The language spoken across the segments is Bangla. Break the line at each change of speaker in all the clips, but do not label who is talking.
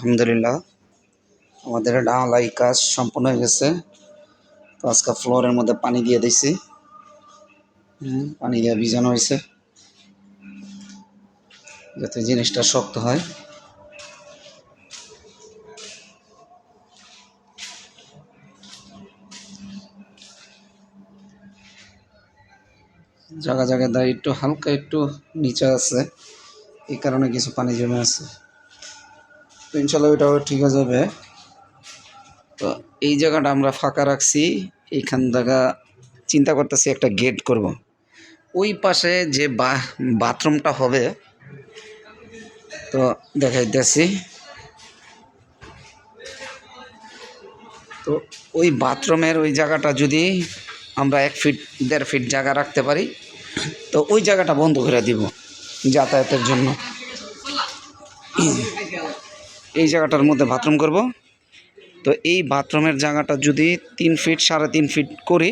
আলহামদুলিল্লাহ। আমাদের ডালাই কাজ সম্পূর্ণ হয়ে গেছে। তো আজকে ফ্লোরের মধ্যে পানি দিয়ে দিছি। হুম, পানি দিয়ে ভিজানো হয়েছে। যাতে জিনিসটা শক্ত হয়। জায়গা জায়গায় দাঁড়িয়ে একটু হালকা একটু নিচে আছে। এই কারণে কিছু পানি জমে আছে। তো ইনশাল্লাহ ওইটাও ঠিক হয়ে যাবে। তো এই জায়গাটা আমরা ফাঁকা রাখছি। এইখান জায়গা চিন্তা করতেছি একটা গেট করব। ওই পাশে যে বাথরুমটা হবে, তো দেখাইতেছি। তো ওই বাথরুমের ওই জায়গাটা যদি আমরা এক ফিট দেড় ফিট জায়গা রাখতে পারি, তো ওই জায়গাটা বন্ধ করে দিব যাতায়াতের জন্য। এই জায়গাটার মধ্যে বাথরুম করব। তো এই বাথরুমের জায়গাটা যদি তিন ফিট সাড়ে তিন ফিট করি,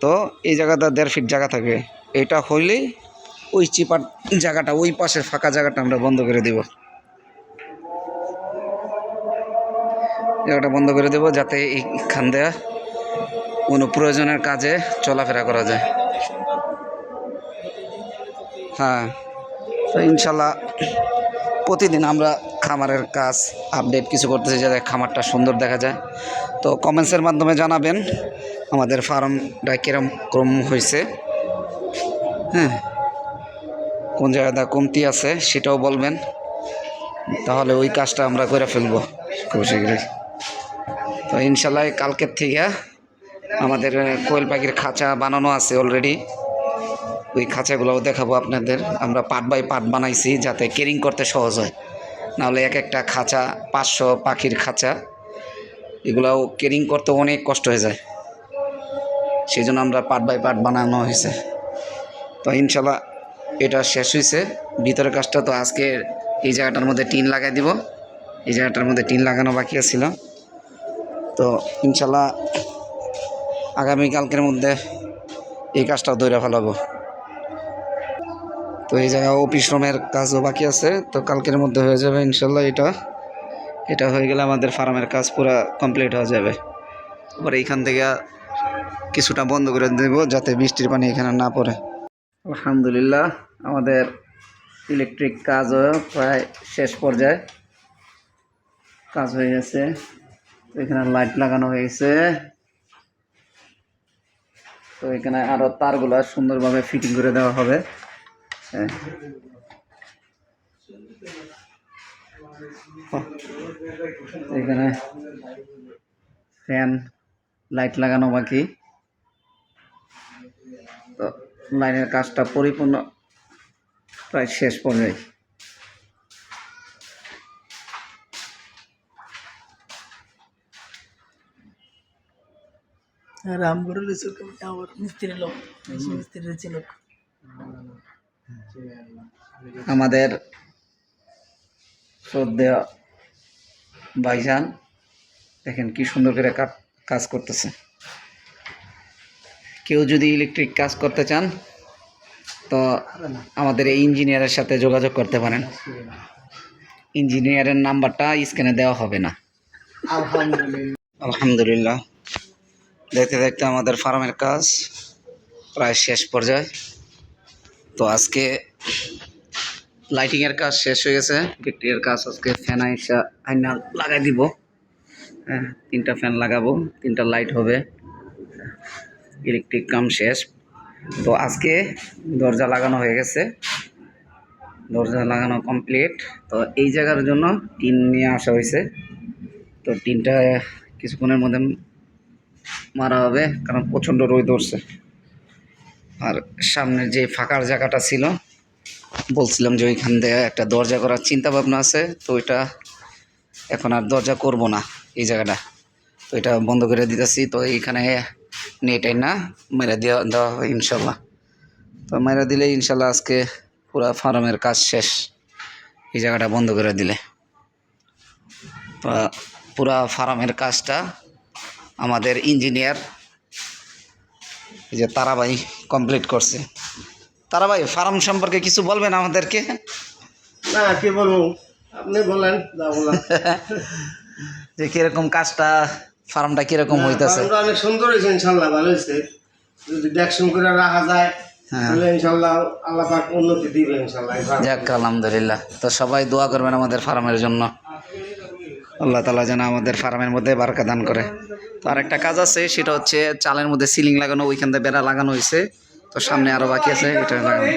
তো এই জায়গাটা দেড় ফিট জায়গা থাকবে। এটা হইলেই ওই চিপার জায়গাটা, ওই পাশের ফাঁকা জায়গাটা আমরা বন্ধ করে দেব। জায়গাটা বন্ধ করে দেব যাতে এইখান দেয়া কোনো প্রয়োজনের কাজে চলাফেরা করা যায়। হ্যাঁ ইনশাল্লাহ প্রতিদিন আমরা খামারের কাজ আপডেট কিছু করতেছি যাতে খামারটা সুন্দর দেখা যায়। তো কমেন্টসের মাধ্যমে জানাবেন, আমাদের ফার্মটা কিরম ক্রম হয়েছে। হ্যাঁ কোন জায়গাটা কমতি আছে সেটাও বলবেন। তাহলে ওই কাজটা আমরা করে ফেলব খুব শীঘ্রই। তো ইনশাল্লাহ কালকের থেকে আমাদের কোয়েল পাখির খাঁচা বানানো আছে অলরেডি ওই খাঁচাগুলোও দেখাবো আপনাদের। আমরা পার্ট বাই পার্ট বানাইছি যাতে কেরিং করতে সহজ হয়। নাহলে এক একটা খাঁচা, পাঁচশো পাখির খাঁচা, এগুলাও কেরিং করতে অনেক কষ্ট হয়ে যায়। সেই জন্য আমরা পার্ট বাই পার্ট বানানো হয়েছে। তো ইনশাল্লাহ এটা শেষ হয়েছে। ভিতরের কাজটা তো আজকে এই জায়গাটার মধ্যে টিন লাগাই দিব। এই জায়গাটার মধ্যে টিন লাগানো বাকি ছিল তো ইনশাল্লাহ আগামীকালকের মধ্যে এই কাজটাও দৈরা ফেলাবো। তো এই জায়গায় অফিস রুমের কাজও বাকি আছে। তো কালকের মধ্যে হয়ে যাবে ইনশাল্লাহ এটা। এটা হয়ে গেলে আমাদের ফার্মের কাজ পুরো কমপ্লিট হয়ে যাবে। এবার এইখান থেকে কিছুটা বন্ধ করে দেব যাতে বৃষ্টির পানি এখানে না পড়ে। আলহামদুলিল্লাহ, আমাদের ইলেকট্রিক কাজও প্রায় শেষ পর্যায়ে। কাজ হয়ে গেছে। তো এখানে লাইট লাগানো হয়েছে। তো এখানে আরও তারগুলা সুন্দরভাবে ফিটিং করে দেওয়া হবে। এখানে ফ্যান, লাইট লাগানো বাকি। তো লাইনের কাজটা পরিপূর্ণ প্রায় শেষ পর্যায়ে।
রামগড়ের আমার মিস্ত্রি লোক মিস্ত্রি ছিল।
আমাদের শ্রদ্ধেয় ভাইজান দেখেন কি সুন্দর করে কাজ করতেছে। কেউ যদি ইলেকট্রিক কাজ করতে চান তো আমাদের এই ইঞ্জিনিয়ারের সাথে যোগাযোগ করতে পারেন। ইঞ্জিনিয়ারের নাম্বারটা স্ক্যানে দেওয়া হবে না। আলহামদুলিল্লাহ। দেখতে দেখতে আমাদের ফার্মের কাজ প্রায় শেষ পর্যায়ে। তো আজকে লাইটিংয়ের কাজ শেষ হয়ে গেছে ইলেকট্রিকের কাজ আজকে ফ্যান আইসা, আইনা লাগাই দিব। হ্যাঁ তিনটা ফ্যান লাগাবো, তিনটা লাইট হবে। ইলেকট্রিক কাম শেষ। তো আজকে দরজা লাগানো হয়ে গেছে। দরজা লাগানো কমপ্লিট তো এই জায়গার জন্য টিন নিয়ে আসা হয়েছে। তো টিনটা কিছুক্ষণের মধ্যে মারা হবে, কারণ প্রচণ্ড রোদ ধরছে আর সামনে যে ফাঁকার জায়গাটা ছিল, বলছিলাম যে ওইখান দিয়ে একটা দরজা করার চিন্তা ভাবনা আছে, তো ওইটা এখন আর দরজা করব না এই জায়গাটা। তো এটা বন্ধ করে দিতেছি, তো এইখানে নেট না মেরে দেওয়া দেওয়া হয় ইনশাল্লাহ। তো মেরে দিলে ইনশাল্লাহ আজকে পুরা ফার্মের কাজ শেষ, এই জায়গাটা বন্ধ করে দিলে। পুরা ফার্মের কাজটা আমাদের ইঞ্জিনিয়ার যে তারাবাই কমপ্লিট করছে। তারাবাই ফার্ম সম্পর্কে কিছু বলবেন আমাদেরকে?
না কি বলব? আপনি বলেন যা
কীরকম কাজটা ফার্মটা কীরকম হইতেছে?
অনেক সুন্দর হয়েছে ইনশাল্লাহ ভালো হয়েছে। যদি দেখশন করে রাখা যায়
হ্যাঁ। যাক আলহামদুলিল্লাহ। তো সবাই দোয়া করবেন আমাদের ফার্মের জন্য। আল্লাহ তালা যেন আমাদের ফার্মের মধ্যে বারকা দান করে। তো আরেকটা কাজ আছে, সেটা হচ্ছে চালের মধ্যে সিলিং লাগানো, ওইখান থেকে বেড়া লাগানো হয়েছে। তো সামনে আরও বাকি আছে, এটা লাগানো।